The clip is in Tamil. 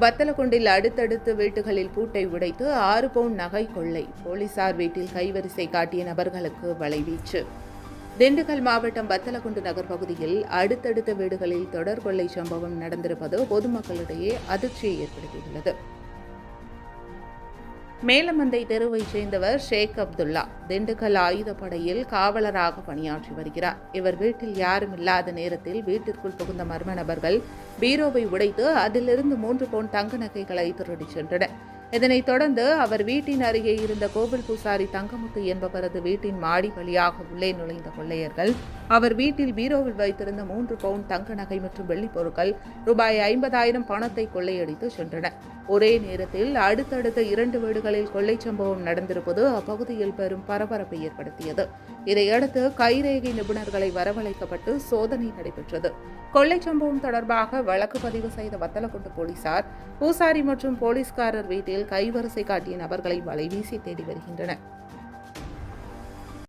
வத்தலகுண்டில் அடுத்தடுத்து வீட்டுகளில் பூட்டை உடைத்து ஆறு பவுன் நகை கொள்ளை. போலீசார் வீட்டில் கைவரிசை காட்டிய நபர்களுக்கு வலைவீச்சு. திண்டுக்கல் மாவட்டம் வத்தலகுண்டு நகர் பகுதியில் அடுத்தடுத்த வீடுகளில் தொடர் கொள்ளை சம்பவம் நடந்திருப்பது பொதுமக்களிடையே அதிர்ச்சியை ஏற்படுத்தியுள்ளது. மேலமந்தை தெருவைச் சேர்ந்தவர் ஷேக் அப்துல்லா. திண்டுக்கல் ஆயுதப்படையில் காவலராக பணியாற்றி வருகிறார். இவர் வீட்டில் யாரும் இல்லாத நேரத்தில் வீட்டிற்குள் புகுந்த மர்ம நபர்கள் பீரோவை உடைத்து அதிலிருந்து மூன்று பவுன் தங்க நகைகளை திருடிச் சென்றனர். இதனைத் தொடர்ந்து அவர் வீட்டின் அருகே இருந்த கோவில் பூசாரி தங்கமுத்து என்பவரது வீட்டின் மாடி வழியாக உள்ளே நுழைந்த கொள்ளையர்கள் அவர் வீட்டில் பீரோவில் வைத்திருந்த மூன்று பவுன் தங்க நகை மற்றும் வெள்ளிப் பொருட்கள் ரூபாய் ஐம்பதாயிரம் பணத்தை கொள்ளையடித்து சென்றனர். ஒரே நேரத்தில் அடுத்தடுத்த இரண்டு வீடுகளில் கொள்ளை சம்பவம் நடந்திருப்பது அப்பகுதியில் பெரும் பரபரப்பை ஏற்படுத்தியது. இதையடுத்து கைரேகை நிபுணர்களை வரவழைக்கப்பட்டு சோதனை நடைபெற்றது. கொள்ளை சம்பவம் தொடர்பாக வழக்கு பதிவு செய்த வத்தலக்குண்டு போலீசார் பூசாரி மற்றும் போலீஸ்காரர் வீட்டில் கைவரிசை காட்டிய நபர்களை வலைவீசி தேடி வருகின்றனர்.